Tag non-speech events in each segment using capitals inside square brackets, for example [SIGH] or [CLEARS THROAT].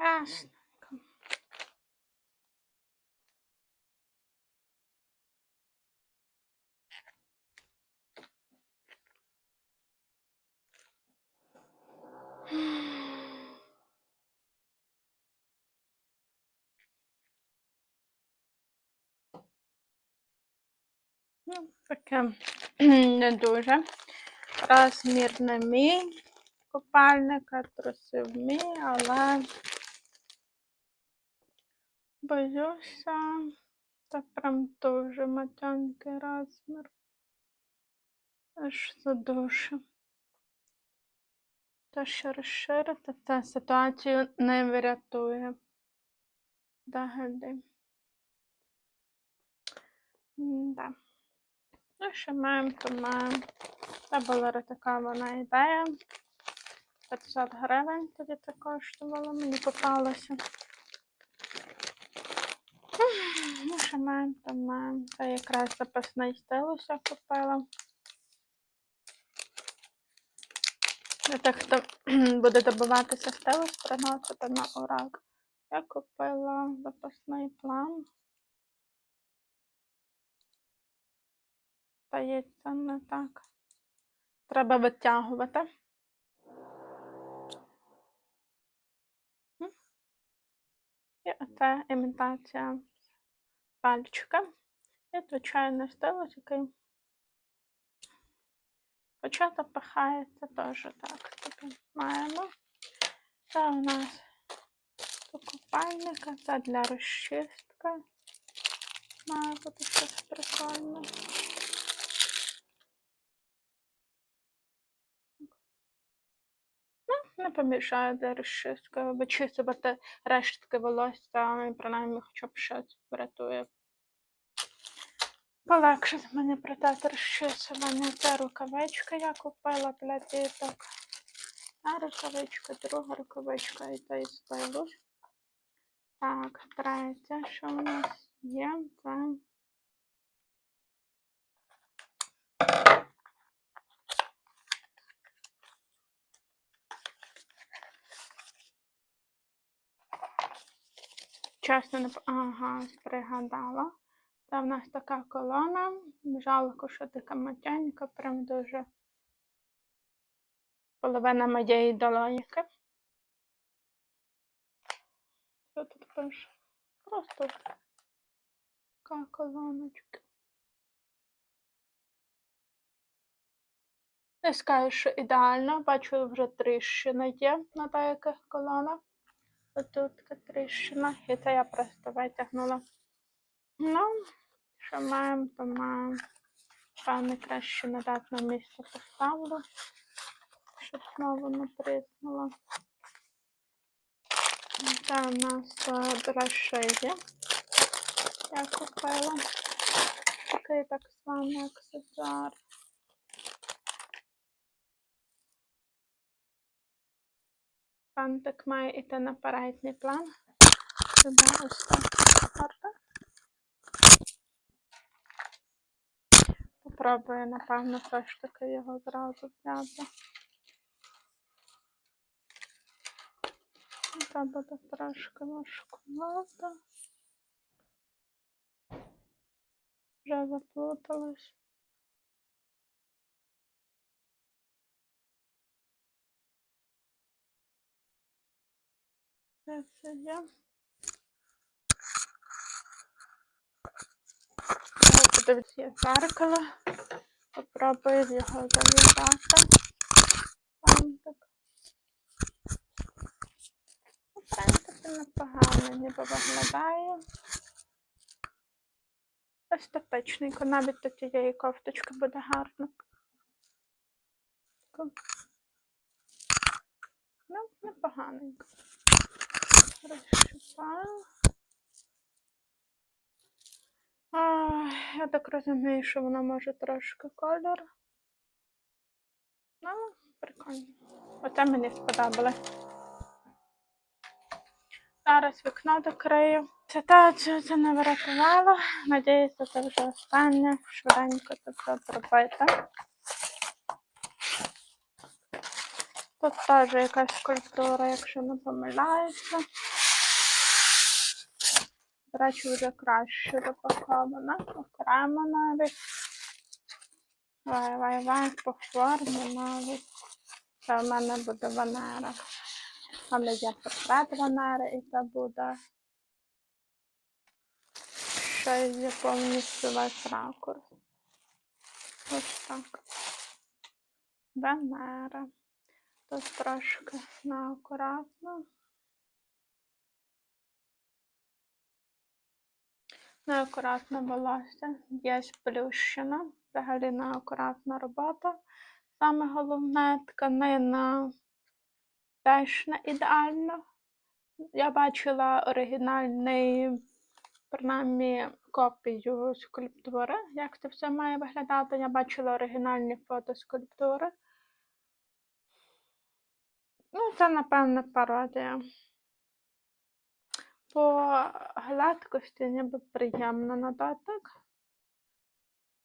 Ясно. Ну, таке [SIGHS] [CLEARS THROAT] не дуже. Розмір не мій купальника, труси в мій, але боюся, це прям дуже матянький розмір. Аж задушу. Те, що розширити, це ситуацію не врятує. Дагалі. Да. Ну, що маємо, то маємо. Це була така вона ідея. 500 гривень тоді це коштувало, мені попалося. Ну, що маємо. Це якраз запасний стилус я купила. Для тих, хто [CLEARS THROAT] буде добиватися стилус, приносити на урок. Я купила запасний план. Здається, не так. Треба витягувати. І оце імітація пальчика. І звичайний стилус, який хоча запихається теж так. Тобі маємо. Це у нас до купальника, це для розчистки. Має бути щось прикольне. Не помішає для розчистки. Вичісувати рештки волосся і принаймні хоча б щось врятує. Полегшить мені процес розчісування. Це рукавичка я купила для діток. А рукавичка, друга рукавичка і той стилус. Так, третє, що у нас є, це чесно не ага, пригадала. Це в нас така колона. Жалко, що така матянька, прям дуже половина моєї долоніки. Що тут пише? Просто така колоночка. Не скажу, що ідеально. Бачу, вже тріщина є на деяких колонах. Отут тріщина. І це я просто витягнула. Ну, що маємо, то маємо. Певне краще назад на місце поставлю, щоб знову не тріснуло. Це у нас е. Я купила. Такий так званий аксесуар. Пантик має йти на передній план. Сюди ось так гарно. Попробую, напевно, все ж таки його зразу взяти. Це буде трошки важкувато. Вже заплуталась. Це все є. Подивіться, зеркало. Попробую його зав'язати. Там так. Ну, В принципі, непогано ніби виглядає. Ось типичненько, навіть до тієї кофточки буде гарно. Ну, непоганенько. Розшипаю. А, я так розумію, що вона може трошки кольор. Ну, прикольно. Оце мені сподобалось. Зараз вікно докрию. Ситуацію це не врятувало. Надіюся, це вже останнє. Швиденько це все зробити. Тут теж якась скульптура, якщо не помиляюся. До речі, вже краще запакована. Окремо навіть. Вай, вай, вай, по формі навіть. Це в мене буде Венера. Мене є портрет Венери, і це буде ще є повністю весь ракурс. Ось так. Венера. Тут трошки неакуратно. Неакуратне волосся, є сплющена, взагалі неакуратна робота. Саме головне тканина теж не ідеальна. Я бачила оригінальний, принаймні, копію скульптури, як це все має виглядати. Я бачила оригінальні фото скульптури. Ну, це, напевне, пародія. По гладкості ніби приємно на дотик.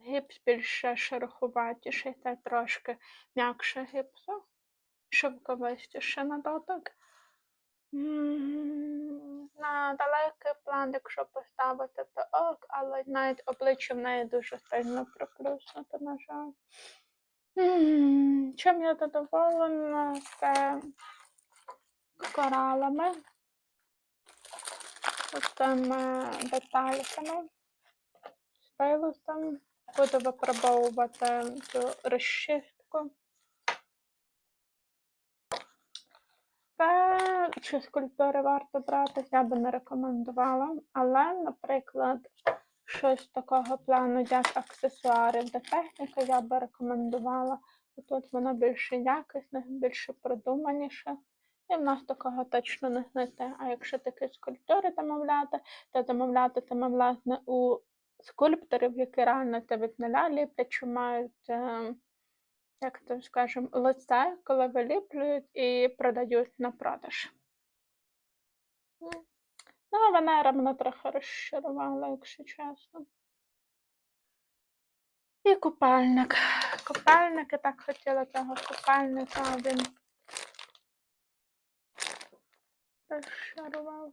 Гіпс більше шероховатіший та трошки м'якше гіпсу. Шовковистіше на дотик. На далекий план, якщо поставити, то ок, але навіть обличчя в неї дуже сильно приплюснуто, на жаль. Чим я задоволена, це коралами, цими детальками, стилусом. Буду випробовувати цю розчистку. Це чи скульптури варто брати, я би не рекомендувала. Але, наприклад, щось такого плану, як аксесуари до техніки, я би рекомендувала. Тут воно більше якісне, більше продуманіше. І в нас такого точно не знайти. А якщо такі скульптури замовляти, то замовляти саме власне у скульпторів, які реально це від нуля ліплять, що мають, е, як то скажемо, лице, коли виліплюють і продають на продаж. Ну, Ну, Венера мене трохи розчарувала, якщо чесно. І купальник. Купальник, я так хотіла цього купальника, він розчарував.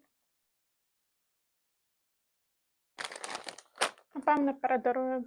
Напевно, передарую